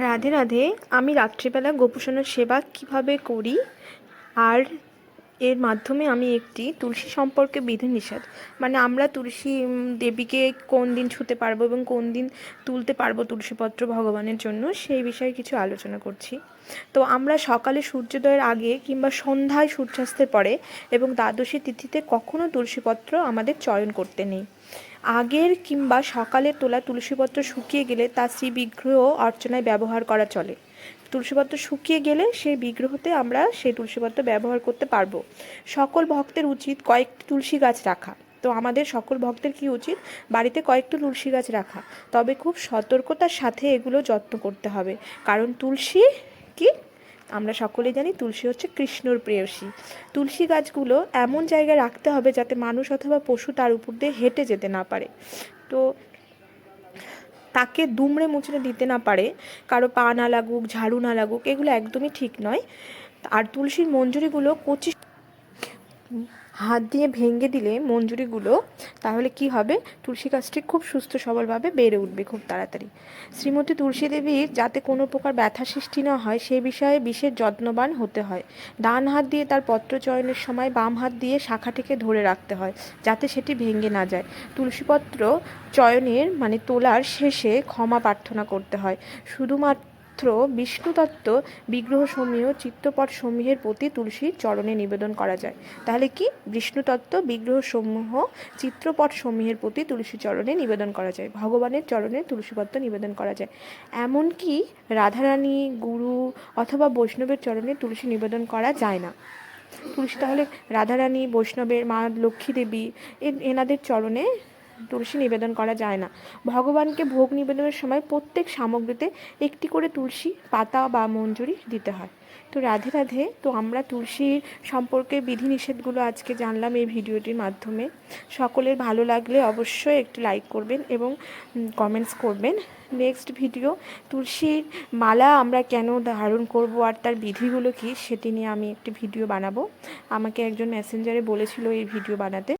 রাধে রাধে আমি রাত্রিবেলা গোপুসোনার সেবা কীভাবে করি? আর এর মাধ্যমে আমি একটি তুলসী সম্পর্কে বিধিনিষেধ মানে আমরা তুলসী দেবীকে কোন দিন ছুতে পারব এবং কোন দিন তুলতে পারব তুলসীপত্র ভগবানের জন্য সেই বিষয়ে কিছু আলোচনা করছি। তো আমরা সকালে সূর্যোদয়ের আগে কিংবা সন্ধ্যায় সূর্যাস্তের পরে এবং দ্বাদশী তিথিতে কখনো তুলসীপত্র আমাদের চয়ন করতে নেই। আগের কিংবা সকালে তোলা তুলসীপত্র শুকিয়ে গেলে তা শ্রী বিগ্রহ অর্চনায় ব্যবহার করা চলে। তুলসীপত্র শুকিয়ে গেলে সেই বিগ্রহতে আমরা সেই তুলসীপত্র ব্যবহার করতে পারব। সকল ভক্তের উচিত কয়েকটি তুলসী গাছ রাখা। তো আমাদের সকল ভক্তের কি উচিত? বাড়িতে কয়েকটি তুলসী গাছ রাখা। তবে খুব সতর্কতার সাথে এগুলো যত্ন করতে হবে। কারণ তুলসী কি? আমরা সকলেই জানি তুলসী হচ্ছে কৃষ্ণর প্রেয়সী। তুলসী গাছগুলো এমন জায়গায় রাখতে হবে যাতে মানুষ অথবা পশু তার উপর দিয়ে হেঁটে যেতে না পারে। তো তাকে দুমড়ে মুচড়ে দিতে না পারে, কারও পা না লাগুক, ঝাড়ু না লাগুক, এগুলো একদমই ঠিক নয়। আর তুলসীর মঞ্জুরিগুলো কচি হাত দিয়ে ভেঙে দিলে মঞ্জুরিগুলো, তাহলে কি হবে? তুলসী গাছটি খুব সুস্থ সবলভাবে বেড়ে উঠবে খুব তাড়াতাড়ি। শ্রীমতী তুলসী দেবীর যাতে কোনো প্রকার ব্যথা সৃষ্টি না হয়, সে বিষয়ে বিশেষ যত্নবান হতে হয়। ডান হাত দিয়ে তার পত্র চয়নের সময় বাম হাত দিয়ে শাখাটিকে ধরে রাখতে হয়, যাতে সেটি ভেঙে না যায়। তুলসীপত্র চয়নের মানে তোলার শেষে ক্ষমা প্রার্থনা করতে হয়। শুধুমাত্র বিষ্ণু তত্ত্ব বিগ্রহ সমূহ চিত্তপট সমূহের প্রতি তুলসীর চরণে নিবেদন করা যায়। তাহলে কি? বিষ্ণুতত্ত্ব বিগ্রহ সমূহ চিত্রপট সমূহের প্রতি তুলসী চরণে নিবেদন করা যায়। ভগবানের চরণে তুলসীপত্র নিবেদন করা যায়। এমনকি রাধারানী, গুরু অথবা বৈষ্ণবের চরণে তুলসী নিবেদন করা যায় না? তুলসী তাহলে রাধারানী, বৈষ্ণবের মা লক্ষ্মী দেবী এনাদের চরণে তুলসী নিবেদন করা যায় না। ভগবানকে ভোগ নিবেদনের সময় প্রত্যেক সামগ্রীতে একটি করে তুলসী পাতা বা মঞ্জুরি দিতে হয়। তো রাধে রাধে, তো আমরা তুলসীর সম্পর্কে বিধিনিষেধগুলো আজকে জানলাম এই ভিডিওটির মাধ্যমে। সকলের ভালো লাগলে অবশ্যই একটি লাইক করবেন এবং কমেন্টস করবেন। নেক্সট ভিডিও তুলসীর মালা আমরা কেন ধারণ করব আর তার বিধিগুলো কী সেটি নিয়ে আমি একটি ভিডিও বানাবো। আমাকে একজন মেসেঞ্জারে বলেছিল এই ভিডিও বানাতে।